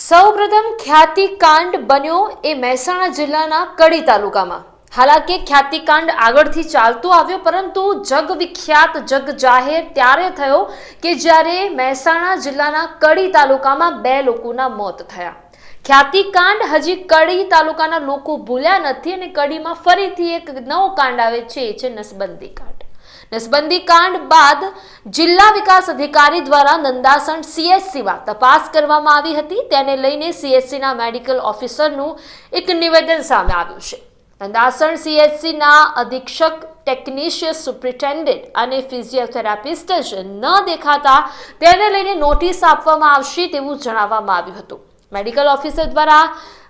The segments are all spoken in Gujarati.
સૌપ્રથમ ખ્યાતિકાંડ બન્યો એ મહેસાણા જિલ્લાના કડી તાલુકામાં. હાલાકી ખ્યાતિકાંડ આગળથી ચાલતો આવ્યો, પરંતુ જગ વિખ્યાત જગ જાહેર ત્યારે થયો કે જ્યારે મહેસાણા જિલ્લાના કડી તાલુકામાં બે લોકોના મોત થયા. ખ્યાતિકાંડ હજી કડી તાલુકાના લોકો ભૂલ્યા નથી અને કડીમાં ફરીથી એક નવો કાંડ આવે છે, એ છે નસબંધી કાંડ. નસબંધી કાંડ બાદ જિલ્લા વિકાસ અધિકારી દ્વારા નંદાસણ સીએસસીમાં તપાસ કરવામાં આવી હતી. તેને લઈને સીએસસીના મેડિકલ ઓફિસરનું એક નિવેદન સામે આવ્યું છે. નંદાસણ સીએસસીના અધિક્ષક, ટેકનિશિયન સુપ્રિન્ટેન્ડન્ટ અને ફિઝિયોથેરાપિસ્ટ જ ન દેખાતા તેને લઈને નોટિસ આપવામાં આવશે તેવું જણાવવામાં આવ્યું હતું. મેડિકલ ઓફિસર દ્વારા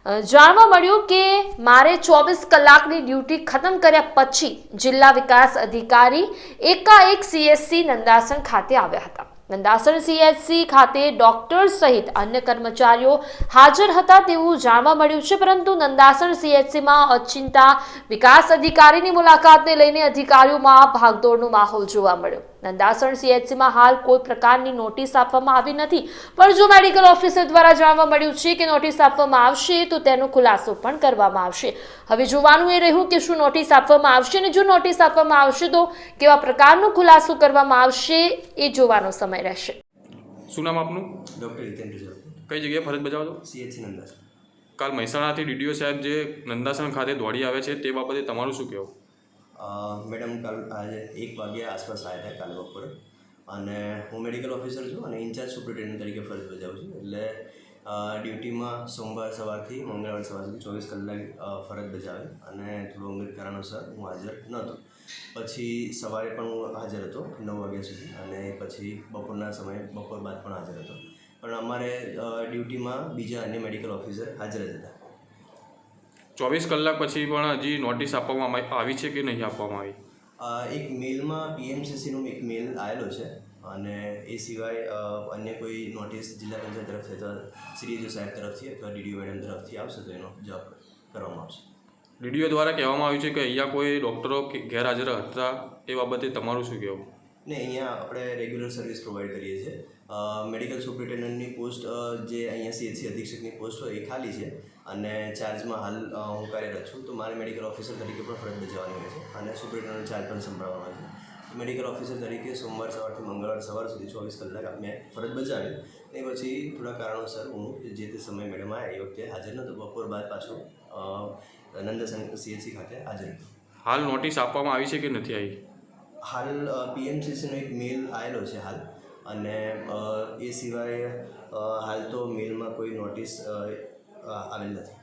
જાણવા મળ્યું કે મારે ચોવીસ કલાકની ડ્યુટી ખતમ કર્યા પછી જિલ્લા વિકાસ અધિકારી એકાએક સીએસસી નંદાસણ ખાતે આવ્યા હતા. નંદાસણ સીએચસી ખાતે ડોક્ટર સહિત અન્ય કર્મચારીઓ હાજર હતા તેવું જાણવા મળ્યું છે, પરંતુ નંદાસણ સીએચસીમાં અચિંતા વિકાસ અધિકારીની મુલાકાતને લઈને અધિકારીઓમાં ભાગદોડનો માહોલ જોવા મળ્યો. નંદાસણ સીએચસીમાં હાલ કોઈ પ્રકારની નોટિસ આપવામાં આવી નથી. પણ જો મેડિકલ ઓફિસર દ્વારા જાણવા મળ્યું છે કે નોટિસ આપવામાં આવશે તો તેનો ખુલાસો પણ કરવામાં આવશે. હવે જોવાનું એ રહ્યું કે શું નોટિસ આપવામાં આવશે અને જો નોટિસ આપવામાં આવશે તો કેવા પ્રકારનો ખુલાસો કરવામાં આવશે એ જોવાનો સમય રહેશે. શું નામ આપનું? ડૉક્ટર હિતેન્દ્ર કઈ જગ્યાએ ફરજ બજાવો છો સીએચસી નંદાસણ. કાલ મહેસાણાથી ડીડીઓ સાહેબ જે નંદાસણ ખાતે દોડી આવે છે તે બાબતે તમારું શું કહેવું? મેડમ કાલ આજે એક વાગ્યા આસપાસ આવ્યા હતા કાલે બપોરે. અને હું મેડિકલ ઓફિસર છું અને ઇન્ચાર્જ સુપ્રિન્ટેન્ડન્ટ તરીકે ફરજ બજાવું છું. એટલે ડ્યુટીમાં સોમવાર સવારથી મંગળવાર સવાર સુધી ચોવીસ કલાક ફરજ બજાવે. અને થોડું અંગત કારણોસર હું હાજર નહોતો. પછી સવારે પણ હું હાજર હતો, નવ વાગ્યા સુધી. અને પછી બપોરના સમયે બપોર બાદ પણ હાજર હતો. પણ અમારે ડ્યુટીમાં બીજા અન્ય મેડિકલ ઓફિસર હાજર જ હતા. ચોવીસ કલાક પછી પણ હજી નોટિસ આપવામાં આવી છે કે નહીં આપવામાં આવી? એક મેલમાં પીએમસીસીનો એક મેલ આવેલો છે અને એ સિવાય અન્ય કોઈ નોટિસ જિલ્લા પંચાયત તરફથી અથવા શ્રીજી સાહેબ તરફથી અથવા ડીડીઓ મેડમ તરફથી આવશે તો એનો જવાબ કરવામાં આવશે. ડીડીઓ દ્વારા કહેવામાં આવ્યું છે કે અહીંયા કોઈ ડૉક્ટરો કે ગેરહાજર હતા એ બાબતે તમારું શું કહેવું? ને અહીંયા આપણે રેગ્યુલર સર્વિસ પ્રોવાઈડ કરીએ છીએ. મેડિકલ સુપ્રિન્ટેન્ડન્ટની પોસ્ટ જે અહીંયા સીએચસી અધિક્ષકની પોસ્ટ હોય એ ખાલી છે અને ચાર્જમાં હાલ હું કાર્યરત છું. તો મારે મેડિકલ ઓફિસર તરીકે પણ ફરજ બજાવવાની હોય છે અને સુપ્રિન્ટેન્ડન્ટ ચાર્જ પણ સંભાળવાનો છે. મેડિકલ ઓફિસર તરીકે સોમવાર સવારથી મંગળવાર સવાર સુધી ચોવીસ કલાક મેં ફરજ બજાવી એ પછી થોડા કારણોસર હું જે તે સમય મેડમ આવ્યા એ વખતે હાજર નહોતો. બપોર બાદ પાછો નંદસંગ સીએચસી ખાતે હાજર હાલ નોટિસ આપવામાં આવી છે કે નથી આવી? હાલ પીએમસીસીનો એક મેલ આવેલો છે હાલ. અને એ સિવાય હાલ તો મેલમાં કોઈ નોટિસ આવેલ નથી.